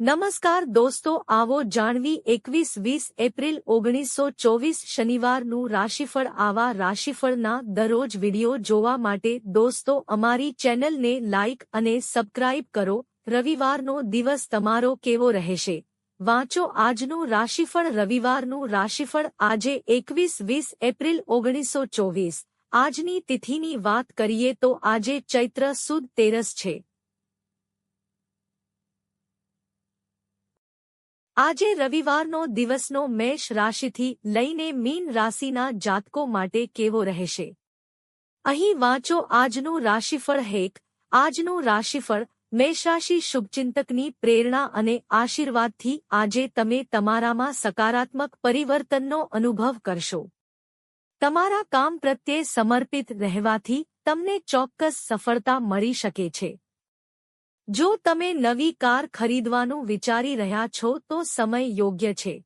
નમસ્કાર દોસ્તો, આવો જાણવી એકવીસ વીસ એપ્રિલ ઓગણીસો ચોવીસ શનિવારનું રાશિફળ. આવા રાશિફળના દરરોજ વિડિયો જોવા માટે દોસ્તો, અમારી ચેનલને લાઇક અને સબસ્ક્રાઇબ કરો. રવિવારનો દિવસ તમારો કેવો રહેશે? વાંચો આજનું રાશિફળ, રવિવારનું રાશિફળ. આજે એકવીસ વીસ એપ્રિલ ઓગણીસો ચોવીસ. આજની તિથિની વાત કરીએ તો આજે ચૈત્ર સુદ તેરસ છે. આજે રવિવારનો દિવસનો મેષ રાશિથી લઈને મીન રાશિના જાતકો માટે કેવો રહેશે? અહીં વાંચો આજનું રાશિફળ હેક. આજનું રાશિફળ મેષરાશિ શુભચિંતકની પ્રેરણા અને આશીર્વાદથી આજે તમે તમારામાં સકારાત્મક પરિવર્તનનો અનુભવ કરશો. તમારા કામ પ્રત્યે સમર્પિત રહેવાથી તમને ચોક્કસ સફળતા મળી શકે છે. જો તમે નવી કાર ખરીદવાનું વિચારી રહ્યા છો, તો સમય યોગ્ય છે.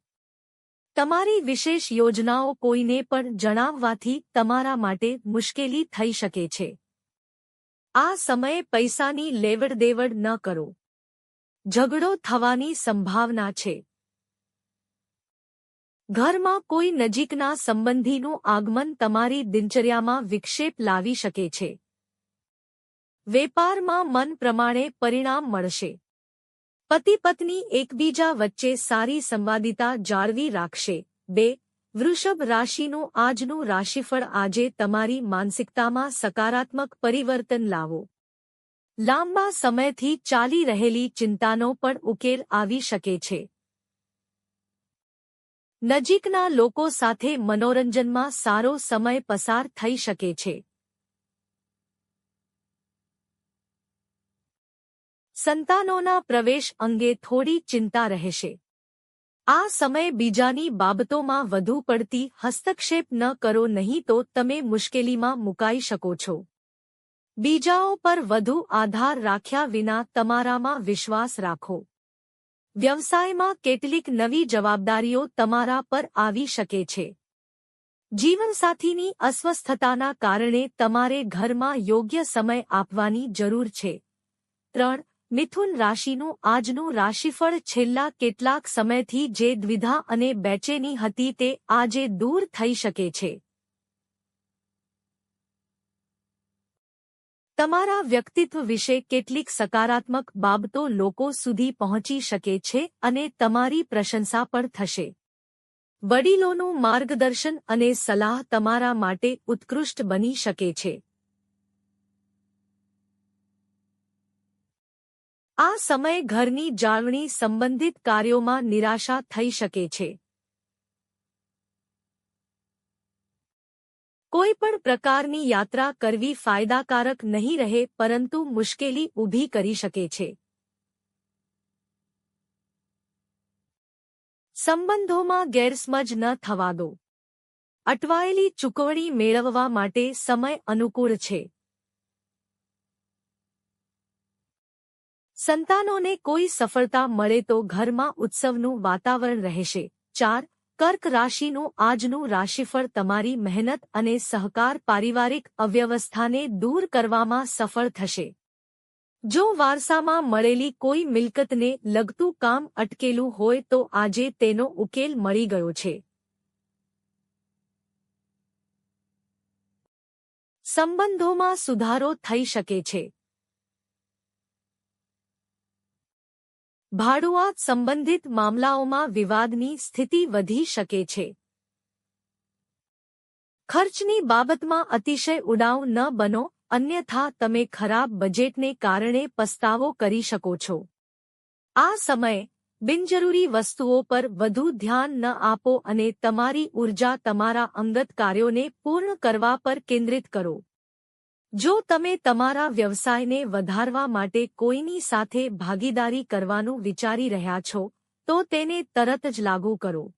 તમારી વિશેષ યોજનાઓ કોઈને પણ જણાવવાથી તમારા માટે મુશ્કેલી થઈ શકે છે. આ સમયે પૈસાની લેવડદેવડ ન કરો. ઝઘડો થવાની સંભાવના છે. ઘરમાં કોઈ નજીકના સંબંધીનું આગમન તમારી દિનચર્યામાં વિક્ષેપ લાવી શકે છે. વેપારમાં મન પ્રમાણે પરિણામ મળશે. પતિ પત્ની એકબીજા વચ્ચે સારી સંવાદિતા જાળવી રાખશે. બે, વૃષભ રાશિનું આજનું રાશિફળ આજે તમારી માનસિકતામાં સકારાત્મક પરિવર્તન લાવો. લાંબા સમયથી ચાલી રહેલી ચિંતાનો પણ ઉકેલ આવી શકે છે. નજીકના લોકો સાથે મનોરંજનમાં સારો સમય પસાર થઈ શકે છે. સંતાનોના પ્રવેશ અંગે થોડી ચિંતા રહેશે. આ સમય બીજાની બાબતોમાં વધુ પડતી હસ્તક્ષેપ ન કરો, નહીં તો તમે મુશ્કેલીમાં મુકાઈ શકો છો. બીજાઓ પર વધુ આધાર રાખ્યા વિના તમારામાં વિશ્વાસ રાખો. વ્યવસાયમાં કેટલીક નવી જવાબદારીઓ તમારા પર આવી શકે છે. જીવનસાથીની અસ્વસ્થતાના કારણે તમારે ઘરમાં યોગ્ય સમય આપવાની જરૂર છે. ત્રણ મિથુન રાશિનું આજનું રાશિફળ છેલ્લા કેટલાક સમયથી જે દ્વિધા અને બેચેની હતી તે આજે દૂર થઈ શકે છે. તમારા વ્યક્તિત્વ વિશે કેટલીક સકારાત્મક બાબતો લોકો સુધી પહોંચી શકે છે અને તમારી પ્રશંસા પણ થશે. વડીલોનું માર્ગદર્શન અને સલાહ તમારા માટે ઉત્કૃષ્ટ બની શકે છે. આ સમયે ઘરની જાળવણી સંબંધિત કાર્યોમાં નિરાશા થઈ શકે છે. કોઈ પણ પ્રકારની યાત્રા કરવી ફાયદાકારક નહીં રહે, પરંતુ મુશ્કેલી ઊભી કરી શકે છે. સંબંધોમાં ગેરસમજ ન થવા દો. અટવાયેલી ચૂકવણી મેળવવા માટે સમય અનુકૂળ છે. સંતાનોને કોઈ સફળતા મળે તો ઘરમાં ઉત્સવનું વાતાવરણ રહેશે. ચાર, કર્ક રાશિનું આજનું રાશિફળ તમારી મહેનત અને સહકાર પારિવારિક અવ્યવસ્થાને દૂર કરવામાં સફળ થશે. જો વારસામાં મળેલી કોઈ મિલકતને લગતું કામ અટકેલું હોય તો આજે તેનો ઉકેલ મળી ગયો છે. સંબંધોમાં સુધારો થઈ શકે છે. ભાડુઆત સંબંધિત મામલાઓમાં વિવાદની સ્થિતિ વધી શકે છે. ખર્ચની બાબતમાં અતિશય ઉડાવ ન બનો, અન્યથા તમે ખરાબ બજેટને કારણે પસ્તાવો કરી શકો છો. આ સમયે, બિનજરૂરી વસ્તુઓ પર વધુ ધ્યાન ન આપો અને તમારી ઊર્જા તમારા અંગત કાર્યોને પૂર્ણ કરવા પર કેન્દ્રિત કરો. જો તમે તમારા વ્યવસાયને વધારવા માટે કોઈની સાથે ભાગીદારી કરવાનું વિચારી રહ્યા છો, તો તેને તરત જ લાગુ કરો.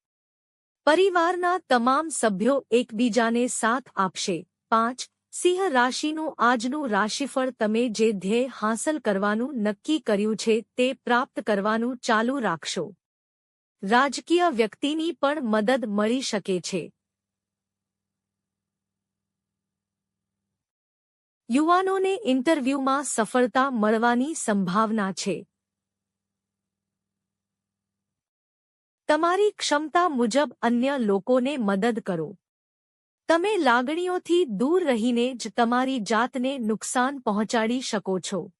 પરિવારના તમામ સભ્યો એકબીજાને સાથ આપશે. પાંચ, સિંહ રાશિનું આજનું રાશિફળ તમે જે ધ્યેય હાંસલ કરવાનું નક્કી કર્યું છે તે પ્રાપ્ત કરવાનું ચાલુ રાખશો. રાજકીય વ્યક્તિની પણ મદદ મળી શકે છે. યુવાનોને ઇન્ટરવ્યૂમાં સફળતા મળવાની સંભાવના છે. તમારી ક્ષમતા મુજબ અન્ય લોકોને મદદ કરો. તમે લાગણીઓથી દૂર રહીને જ તમારી જાતને નુકસાન પહોંચાડી શકો છો.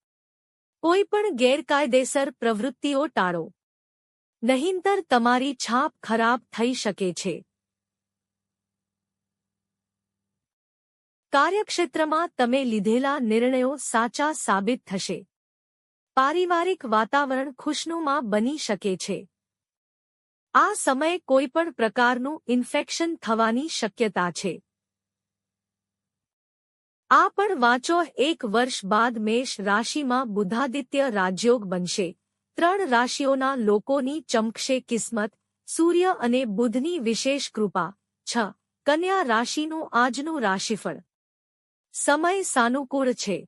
કોઈ પણ ગેરકાયદેસર પ્રવૃત્તિઓ ટાળો. નહીંતર તમારી છાપ ખરાબ થઈ શકે છે. કાર્યક્ષેત્રમાં તમે લીધેલા નિર્ણયો સાચા સાબિત થશે. પારિવારિક વાતાવરણ ખુશનુમા બની શકે છે. આ સમયે કોઈપણ પ્રકારનું ઇન્ફેક્શન થવાની શક્યતા છે. આ પણ વાંચો, એક વર્ષ બાદ મેષ રાશિમાં બુધાદિત્ય રાજયોગ બનશે. ત્રણ રાશિઓના લોકોની ચમકશે કિસ્મત, સૂર્ય અને બુધની વિશેષ કૃપા. છ, કન્યા રાશિનું આજનું રાશિફળ. સમય સાનુકૂળ છે.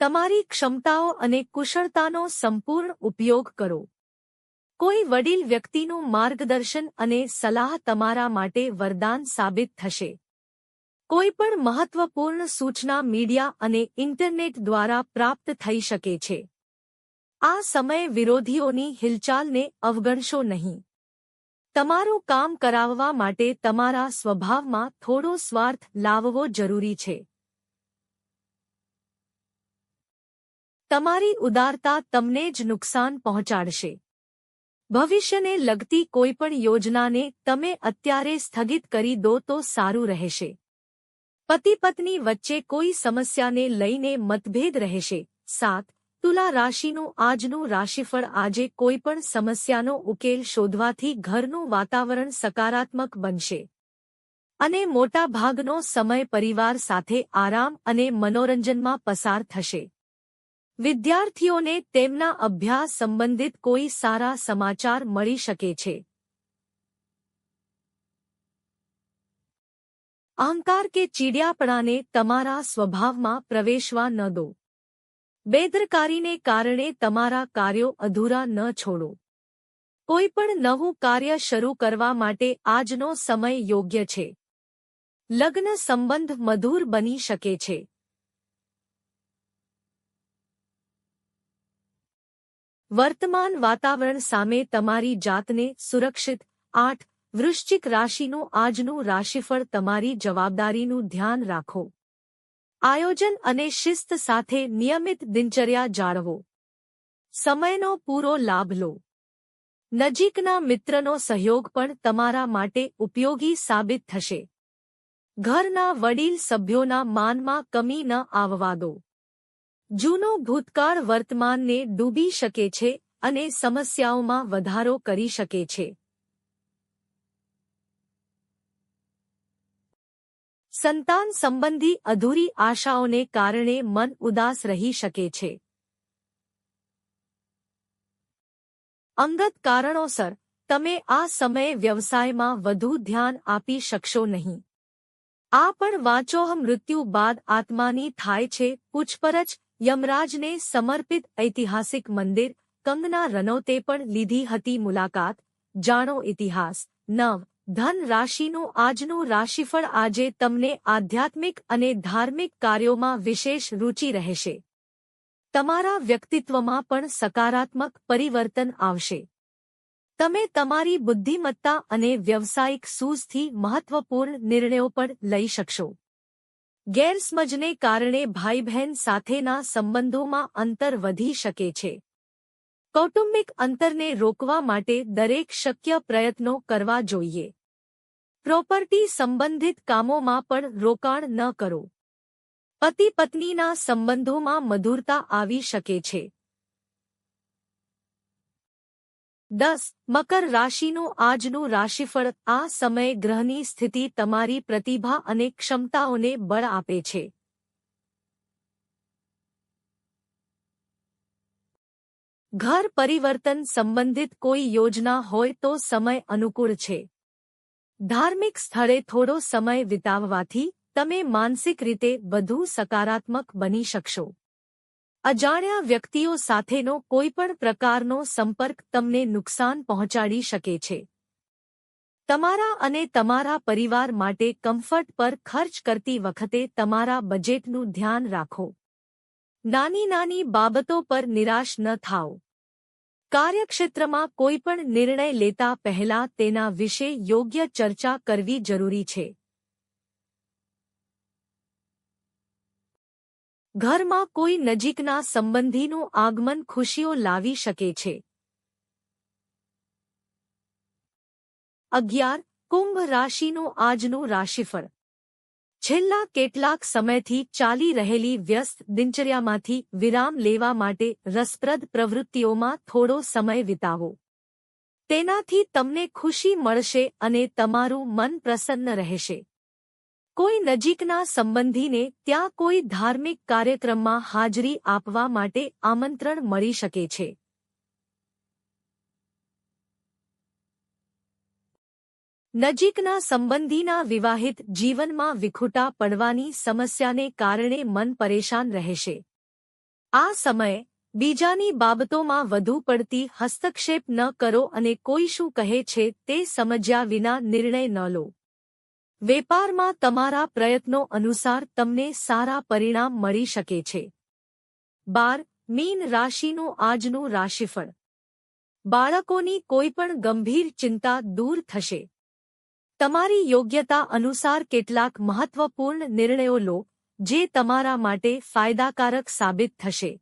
તમારી ક્ષમતાઓ અને કુશળતાનો સંપૂર્ણ ઉપયોગ કરો. કોઈ વડીલ વ્યક્તિનું માર્ગદર્શન અને સલાહ તમારા માટે વરદાન સાબિત થશે. કોઈ પણ મહત્વપૂર્ણ સૂચના મીડિયા અને ઇન્ટરનેટ દ્વારા પ્રાપ્ત થઈ શકે છે. આ સમયે વિરોધીઓની હિલચાલને અવગણશો નહીં. તમારું કામ કરાવવા માટે તમારા સ્વભાવમાં થોડો સ્વાર્થ લાવવો જરૂરી છે. તમારી ઉદારતા તમને જ નુકસાન પહોંચાડશે. ભવિષ્યને લગતી કોઈપણ યોજનાને તમે અત્યારે સ્થગિત કરી દો તો સારું રહેશે. પતિ પત્ની વચ્ચે કોઈ સમસ્યાને લઈને મતભેદ રહેશે. સાત, તુલા રાશિનું આજનું રાશિફળ આજે કોઈપણ સમસ્યાનો ઉકેલ શોધવાથી ઘરનું વાતાવરણ સકારાત્મક બનશે. અને મોટાભાગનો સમય પરિવાર સાથે આરામ અને મનોરંજનમાં પસાર થશે. વિદ્યાર્થીઓને તેમના અભ્યાસ સંબંધિત કોઈ સારા સમાચાર મળી શકે છે. અહંકાર કે ચીડિયાપણાને તમારા સ્વભાવમાં પ્રવેશવા ન દો. બેદરકારીને કારણે તમારા કાર્યો અધૂરા ન છોડો. કોઈપણ નવું કાર્ય શરૂ કરવા માટે આજનો સમય યોગ્ય છે. લગ્ન સંબંધ મધુર બની શકે છે. વર્તમાન વાતાવરણ સામે તમારી જાતને સુરક્ષિત, આઠ, વૃશ્ચિક રાશિનું આજનું રાશિફળ તમારી જવાબદારીનું ધ્યાન રાખો. આયોજન અને શિસ્ત સાથે નિયમિત દિનચર્યા જાળવો. સમયનો પૂરો લાભ લો. નજીકના મિત્રનો સહયોગ પણ તમારા માટે ઉપયોગી સાબિત થશે. ઘરના વડીલ સભ્યોના માનમાં કમી ન આવવા દો. જૂનો ભૂતકાળ વર્તમાનને ડૂબી શકે છે અને સમસ્યાઓમાં વધારો કરી શકે છે. સંતાન સંબંધી અધૂરી આશાઓને કારણે મન ઉદાસ રહી શકે છે. અંગત કારણોસર, તમે આ સમયે વ્યવસાયમાં વધુ ધ્યાન આપી શકશો નહીં. આ પણ વાંચોહ મૃત્યુ બાદ આત્માની થાય છે, પૂછપરછ યમરાજને સમર્પિત ઐતિહાસિક મંદિર કંગના રનૌતે પણ લીધી હતી મુલાકાત. જાણો ઇતિહાસ. નવ. ધન રાશિનું આજનું રાશિફળ આજે તમને આધ્યાત્મિક અને ધાર્મિક કાર્યોમાં વિશેષ રૂચિ રહેશે. તમારા વ્યક્તિત્વમાં પણ સકારાત્મક પરિવર્તન આવશે. તમે તમારી બુદ્ધિમત્તા અને વ્યવસાયિક સૂઝથી મહત્વપૂર્ણ નિર્ણયો પણ લઈ શકશો. ગેરસમજને કારણે ભાઈ બહેન સાથેના સંબંધોમાં અંતર વધી શકે છે. કૌટુંબિક અંતરને રોકવા માટે દરેક શક્ય પ્રયત્નો કરવા જોઈએ. પ્રોપર્ટી સંબંધિત કામોમાં પણ રોકાણ ન કરો. પતિ પત્નીના સંબંધોમાં મધુરતા આવી શકે છે. દસ, મકર રાશિનું આજનું રાશિફળ. આ સમય ગ્રહની સ્થિતિ તમારી પ્રતિભા અને ક્ષમતાઓને બળ આપે છે. ઘર પરિવર્તન સંબંધિત કોઈ યોજના હોય તો સમય અનુકૂળ છે. ધાર્મિક સ્થળે થોડો સમય વિતાવવાથી તમે માનસિક રીતે વધુ સકારાત્મક બની શકશો. અજાણ્યા વ્યક્તિઓ સાથેનો કોઈપણ પ્રકારનો સંપર્ક તમને નુકસાન પહોંચાડી શકે છે. તમારા અને તમારા પરિવાર માટે કમ્ફર્ટ પર ખર્ચ કરતી વખતે તમારા બજેટનું ધ્યાન રાખો. નાની નાની બાબતો પર નિરાશ ન થાઓ. કાર્યક્ષેત્રમાં કોઈપણ નિર્ણય લેતા પહેલા તેના વિશે યોગ્ય ચર્ચા કરવી જરૂરી છે. ઘરમાં કોઈ નજીકના સંબંધીનું આગમન ખુશીઓ લાવી શકે છે. અગિયાર, કુંભ રાશિનું આજનું રાશિફળ. છેલ્લા કેટલાક સમયથી ચાલી રહેલી વ્યસ્ત દિનચર્યામાંથી વિરામ લેવા માટે રસપ્રદ પ્રવૃત્તિઓમાં થોડો સમય વિતાવો. તેનાથી તમને ખુશી મળશે અને તમારું મન પ્રસન્ન રહેશે. કોઈ નજીકના સંબંધીને ત્યાં કોઈ ધાર્મિક કાર્યક્રમમાં હાજરી આપવા માટે આમંત્રણ મળી શકે છે. નજીકના સંબંધીના વિવાહિત જીવનમાં વિખૂટા પડવાની સમસ્યાને કારણે મન પરેશાન રહેશે. આ સમયે બીજાની બાબતોમાં વધુ પડતી હસ્તક્ષેપ ન કરો અને કોઈ શું કહે છે તે સમજ્યા વિના નિર્ણય ન લો. વેપારમાં તમારા પ્રયત્નો અનુસાર તમને સારા પરિણામ મળી શકે છે. બાર, મીન રાશિનું આજનું રાશિફળ. બાળકોની કોઈપણ ગંભીર ચિંતા દૂર થશે. તમારી યોગ્યતા અનુસાર કેટલાક મહત્વપૂર્ણ નિર્ણયો લો, જે તમારા માટે ફાયદાકારક સાબિત થશે.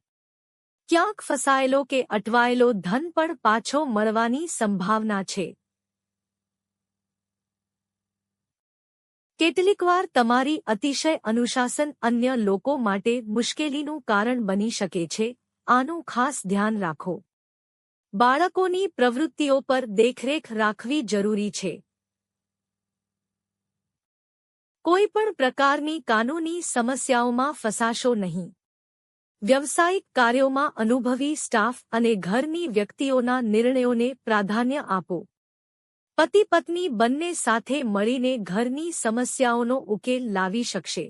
ક્યાંક ફસાયેલો કે અટવાયેલો ધન પણ પાછો મળવાની સંભાવના છે. કેટલીકવાર તમારી અતિશય અનુશાસન અન્ય લોકો માટે મુશ્કેલીનું કારણ બની શકે છે, આનું ખાસ ધ્યાન રાખો. બાળકોની પ્રવૃત્તિઓ પર દેખરેખ રાખવી જરૂરી છે. કોઈપણ પ્રકારની કાનૂની સમસ્યાઓમાં ફસાશો નહીં. વ્યવસાયિક કાર્યોમાં અનુભવી સ્ટાફ અને ઘરની વ્યક્તિઓના નિર્ણયોને પ્રાધાન્ય આપો. પતિ પત્ની બંને સાથે મળીને ઘરની સમસ્યાઓનો ઉકેલ લાવી શકશે.